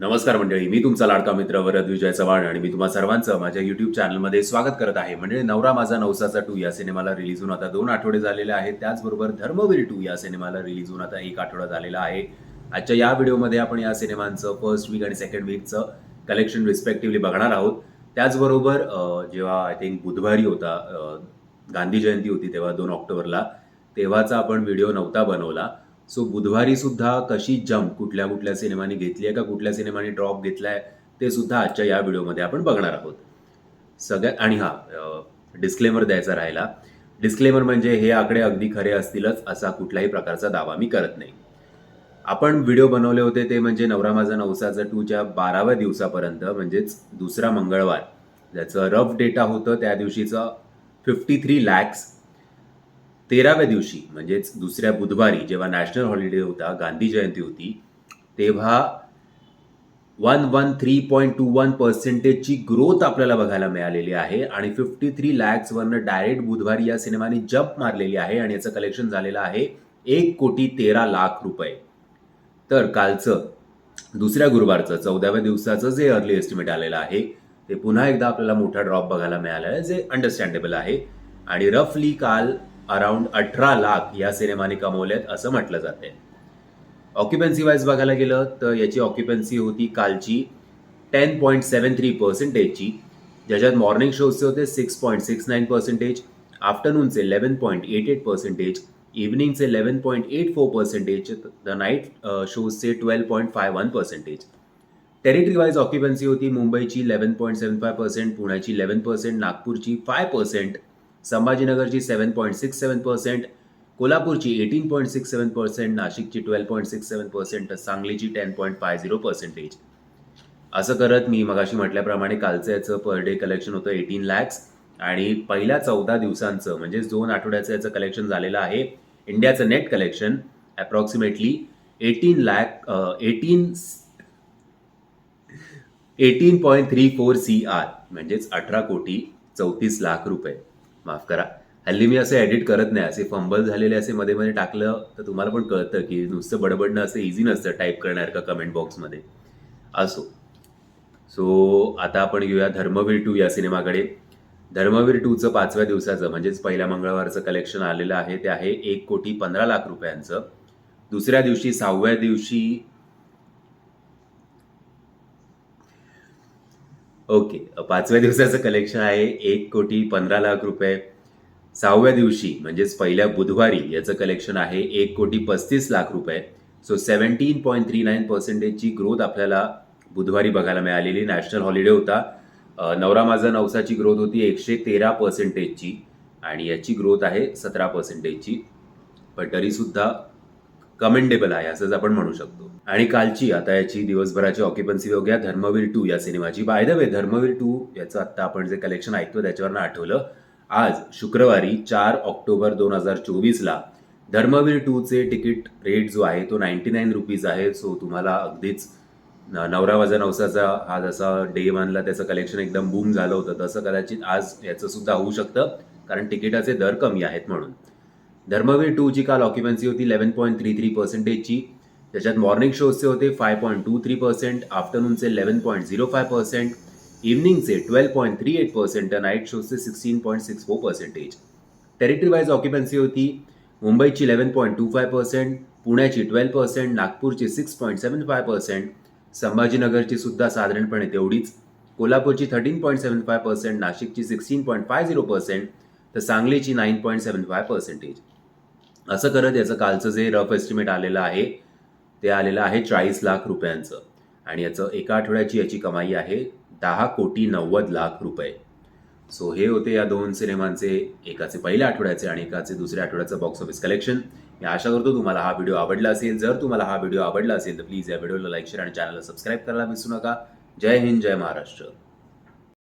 नमस्कार मंडळी मी तुमचा लाडका मित्र वरद विजय चव्हाण आणि मी तुम्हा सर्वांचं माझ्या युट्यूब चॅनलमध्ये स्वागत करत आहे. म्हणजे नवरा माझा नवसाचा टू या सिनेमाला रिलीज होऊन आता दोन आठवडे झालेले आहेत. त्याचबरोबर धर्मवीर टू या सिनेमाला रिलीज होऊन आता एक आठवडा झालेला आहे. आजच्या या व्हिडिओमध्ये आपण या सिनेमांचं फर्स्ट वीक आणि सेकंड वीकचं कलेक्शन रिस्पेक्टिव्हली बघणार आहोत. त्याचबरोबर जेव्हा आय थिंक बुधवारी होता गांधी जयंती होती तेव्हा दोन ऑक्टोबरला तेव्हाचा आपण व्हिडिओ नव्हता बनवला. सो बुधवारी सुद्धा कशी जंप कुठल्या कुठल्या सिनेमाने घेतली आहे का कुठल्या सिनेमाने ड्रॉप घेतलाय ते सुद्धा आजच्या या व्हिडिओमध्ये आपण बघणार आहोत. सगळ्यात आणि हा डिस्क्लेमर द्यायचा राहिला. डिस्क्लेमर म्हणजे हे आकडे अगदी खरे असतीलच असा कुठल्याही प्रकारचा दावा मी करत नाही. आपण व्हिडिओ बनवले होते ते म्हणजे नवरा माझा नवसाचा टूच्या बाराव्या दिवसापर्यंत म्हणजेच दुसरा मंगळवार. ज्याचं रफ डेटा होतं त्या दिवशीचं फिफ्टी थ्री लॅक्स तेराव्या दिवशी म्हणजेच दुसऱ्या बुधवारी जेव्हा नॅशनल हॉलिडे होता गांधी जयंती होती तेव्हा one one three point two one पर्सेंटेजची growth आपल्याला बघायला मिळालेली आहे आणि फिफ्टी थ्री लॅक्सवरनं डायरेक्ट बुधवारी या सिनेमाने जप मारलेली आहे आणि याचं कलेक्शन झालेलं आहे एक कोटी तेरा लाख रुपये. तर कालचं दुसऱ्या गुरुवारचं चौदाव्या दिवसाचं जे अर्ली एस्टिमेट आलेलं आहे ते पुन्हा एकदा आपल्याला मोठा ड्रॉप बघायला मिळाला आहे जे अंडरस्टँडेबल आहे. आणि रफली काल अराऊंड अठरा लाख या सिनेमाने कमवल्यात असं म्हटलं जाते ऑक्युपन्सी वाईज बघायला गेलं तर याची ऑक्युपन्सी होती कालची टेन पॉईंट सेवन थ्री पर्सेंटेजची ज्याच्यात मॉर्निंग शोजचे होते six point six nine percentage आफ्टरनूनचे eleven point eight eight percentage इव्हनिंगचे eleven point eight four percentage the night शोजचे twelve point five one percentage territory wise occupancy होती मुंबईची eleven point seven five percent पुण्याची eleven percent नागपूरची five percent संभाजीनगरची seven point six seven percent कोल्हापूरची eighteen point six seven percent नाशिकची twelve point six seven percent सांगलीची ten point five zero percentage असं करत मी मगाशी म्हटल्याप्रमाणे कालचं याचं पर डे कलेक्शन होतं एटीन लॅक्स आणि पहिल्या चौदा दिवसांचं म्हणजे दोन आठवड्याचं याचं कलेक्शन झालेलं आहे. इंडियाचं net collection approximately eighteen lakh eighteen eighteen point three four C R म्हणजेच अठरा कोटी चौतीस लाख रुपये. माफ करा. हल्ली मी असं एडिट करत नाही. असे फंबल झालेले असे मध्ये मध्ये टाकलं तर तुम्हाला पण कळतं की नुसतं बडबडणं असं इझी नसतं टाईप करणार का कमेंट बॉक्समध्ये असो. सो आता आपण घेऊया धर्मवीर टू या सिनेमाकडे. धर्मवीर टूचं पाचव्या दिवसाचं म्हणजेच पहिल्या मंगळवारचं कलेक्शन आलेलं आहे. ते आहे एक कोटी पंधरा लाख रुपयांचं. दुसऱ्या दिवशी सहाव्या दिवशी ओके. पाचव्या दिवसाचं कलेक्शन आहे. एक कोटी पंधरा लाख रुपये. सहाव्या दिवशी म्हणजेच पहिल्या बुधवारी याचं कलेक्शन आहे. एक कोटी पस्तीस लाख रुपये. So seventeen point three nine पर्सेंटेजची growth आपल्याला बुधवारी बघायला मिळालेली. नॅशनल हॉलिडे होता. नवरा माझा नवसाची ग्रोथ होती एकशे तेरा पर्सेंटेजची आणि याची ग्रोथ आहे सतरा पर्सेंटेजची पण तरीसुद्धा कमेंडेबल आहे असंच आपण म्हणू शकतो. आणि कालची आता याची दिवसभराची ऑक्युपन्सी बघूया. धर्मवीर टू या सिनेमाची. By the way Dharmaveer two याचं आता आपण जे कलेक्शन ऐकतो त्याच्यावरनं आठवलं. आज शुक्रवारी चार ऑक्टोबर दोन हजार चोवीसला धर्मवीर टूचे तिकीट रेट जो आहे तो नाईन्टी नाईन रुपीज आहे. सो तुम्हाला अगदीच नवरा वाजा नवसाचा हा जसा डे मानला त्याचं कलेक्शन एकदम बूम झालं होतं तसं कदाचित आज याचं सुद्धा होऊ शकतं. कारण तिकिटाचे दर कमी आहेत म्हणून. धर्मवीर टूची काल ऑक्युपन्सी होती इलेवन पॉईंट थ्री थ्री पर्सेंटेजची त्याच्यात मॉर्निंग शोजचे होते five point two three percent आफ्टरनूनचे eleven point zero five percent इव्हनिंगचे twelve point three eight percent तर night शोजचे sixteen point six four percentage territory wise occupancy होती मुंबईची eleven point two five percent पुण्याची twelve percent नागपूरची six point seven five percent संभाजीनगरची सुद्धा साधारणपणे तेवढीच. कोल्हापूरची thirteen point seven five percent नाशिकची sixteen point five zero percent तर सांगलीची nine point seven five percentage असं करत याचं कालचं जे रफ एस्टिमेट आलेलं आहे ते आलेलं आहे चाळीस लाख रुपयांचं. आणि याचं एका आठवड्याची याची कमाई आहे दहा कोटी नव्वद लाख रुपये. सो हे होते या दोन सिनेमांचे एकाचे पहिल्या आठवड्याचे आणि एकाचे दुसऱ्या आठवड्याचं बॉक्स ऑफिस कलेक्शन मी आशा करतो तुम्हाला हा व्हिडिओ आवडला असेल. जर तुम्हाला हा व्हिडिओ आवडला असेल तर प्लीज या व्हिडिओला लाईक शेअर आणि चॅनलला सबस्क्राईब करायला विसरू नका. जय हिंद जय महाराष्ट्र.